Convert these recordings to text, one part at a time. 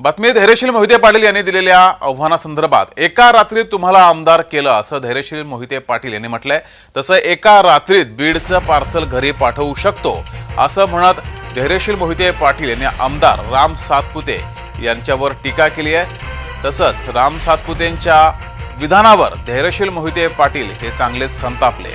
बातमी धैर्यशील मोहिते पाटील यांनी दिलेल्या आव्हानासंदर्भात एका रात्रीत तुम्हाला आमदार केलं असं धैर्यशील मोहिते पाटील यांनी म्हटलंय. तसं एका रात्रीत बीडचं पार्सल घरी पाठवू शकतो असं म्हणत धैर्यशील मोहिते पाटील यांनी आमदार राम सातपुते यांच्यावर टीका केली आहे. तसंच राम सातपुतेंच्या विधानावर धैर्यशील मोहिते पाटील हे चांगलेच संतापले.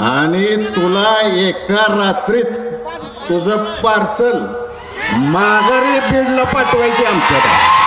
आणि तुला एका रात्रीत तुझं पार्सल माघारी बीडला पाठवायची आमच्याकडे.